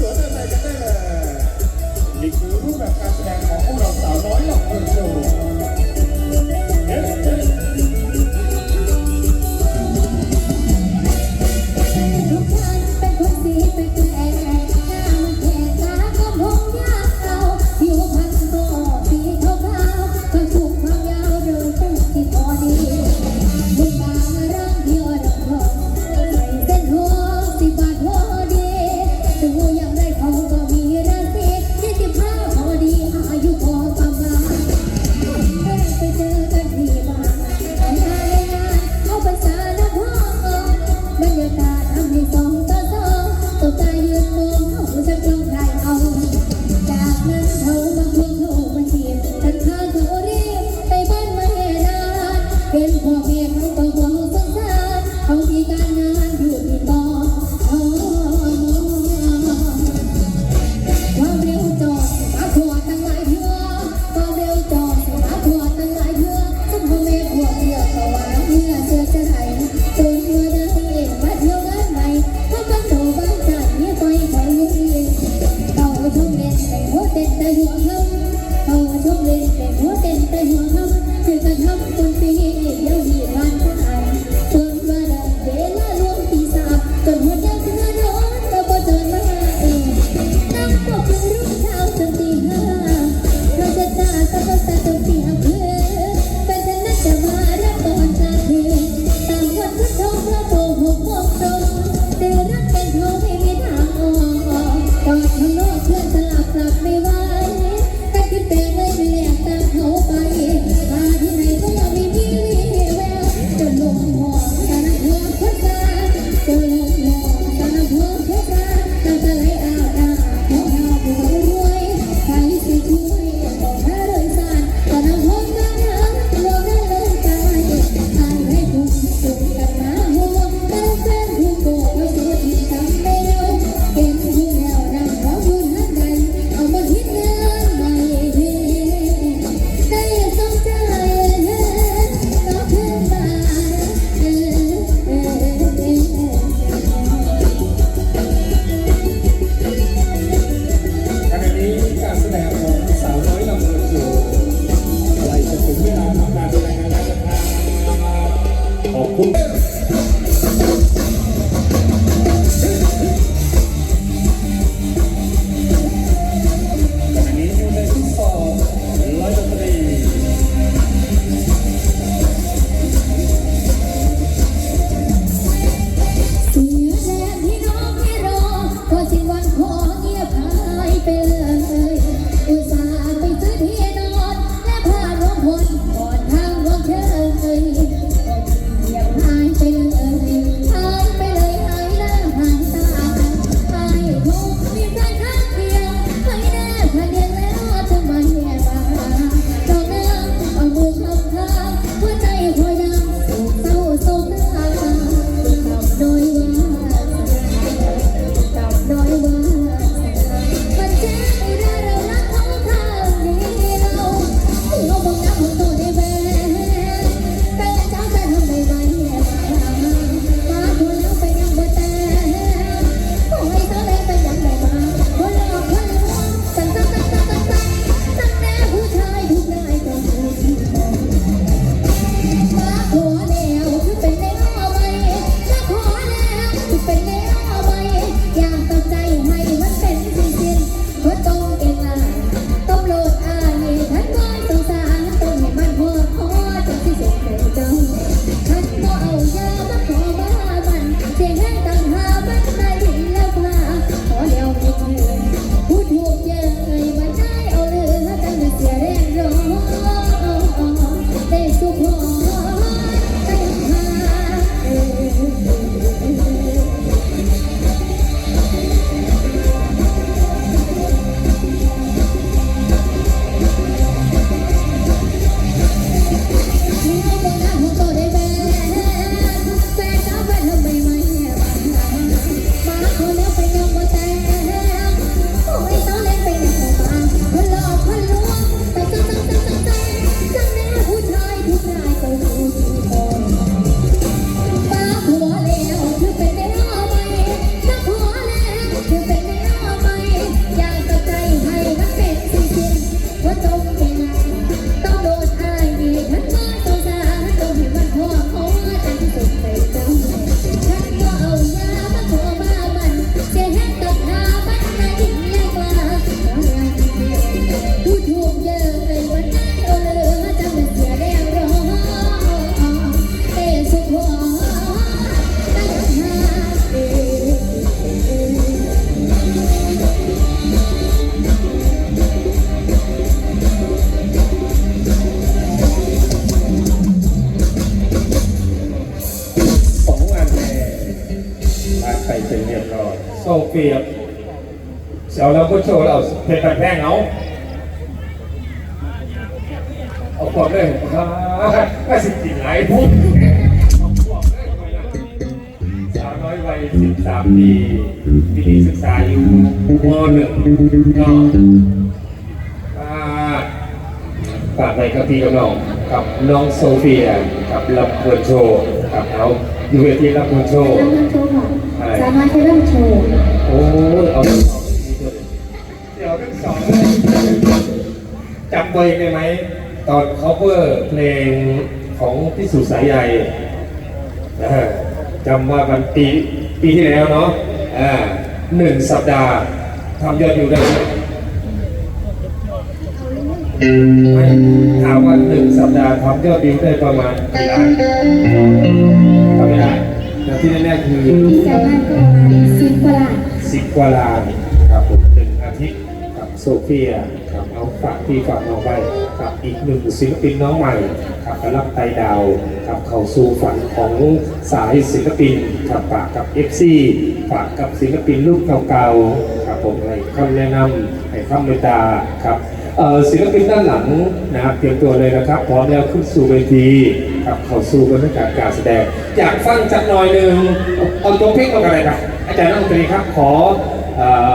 สวยๆด้นไปกันได้เลยนี่คือรูปแบบการแสดงของพวกเราสาวน้อยหลอกคนโชว์เอ๊ะทุกท่านเป็นคนดีเป็นคน ข้างนอกเพื่อนสลับกลับไม่ว่า โซเฟียเสียวเราก็โชว์เราเพลงแพงเอาเอาพวกเลยก็สิบสี่หลายพุ่งเอาพวกเลยไปนะสาวน้อยวัยสิบสามปีปีนี้ศึกษาอยู่มหนึ่งก็ฝากไปกับพี่กับน้องกับน้องโซเฟียกับลำเพลินโชว์กับเอาอยู่เวทีลำเพลินโชว์ เริ่มโชว์ค่ะสาวน้อยเริ่มโชว์โอ้ยเอาทั้งสองเดี๋ยวทั้งสองเลยจำเบยได้ไหม ตอน cover เพลงของพี่สุสายใหญ่อ่าจำว่ามันปีปีที่แล้วเนาะอ่าหนึ่งสัปดาห์ทำยอดอยู่ได้ไหมไม่ถามว่าหนึ่งสัปดาห์ทำยอดวิวได้ประมาณกี่ล้านทำไม่ได้ แต่ที่แน่ๆคือดีใจมากประมาณสิบกว่าล้านสิบกว่าลานครับผมหนึ่งอาทิตย์กับโซเฟียครับเอาฝากพี่ฝากน้องไปกับอีกหนึ่งศิลปินน้องใหม่ครับกำลังไต่ดาวกับเข้าสู่ฝันของสายศิลปินครับฝากกับ FC ฝากกับศิลปินรุ่นเก่าๆครับผมให้คำแนะนำให้คำเมตตาครับเอ่อศิลปินด้านหลังนะครับเตรียมตัวเลยนะครับพร้อมแล้วขึ้นสู่เวที ครับเข้าสู่บรรยากาศการแสดง อยากฟังจักหน่อยหนึ่งเอาตัวเพลงมากันเลยครับอาจารย์นักดนตรีครับขอเอ่อ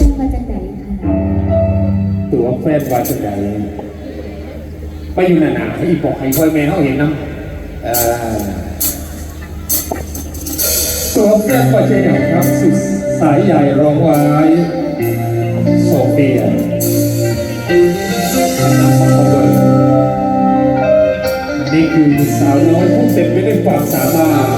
ซึ่งมาจากไหนคะตัวแฟนวาสนาไปอยู่หนาๆให้อีบอกให้พ่อแม่เขาเห็นนะเอ่อตัวแฟนวาสนาครับสุดสายใหญ่รองไว้โซเฟีย สามารถ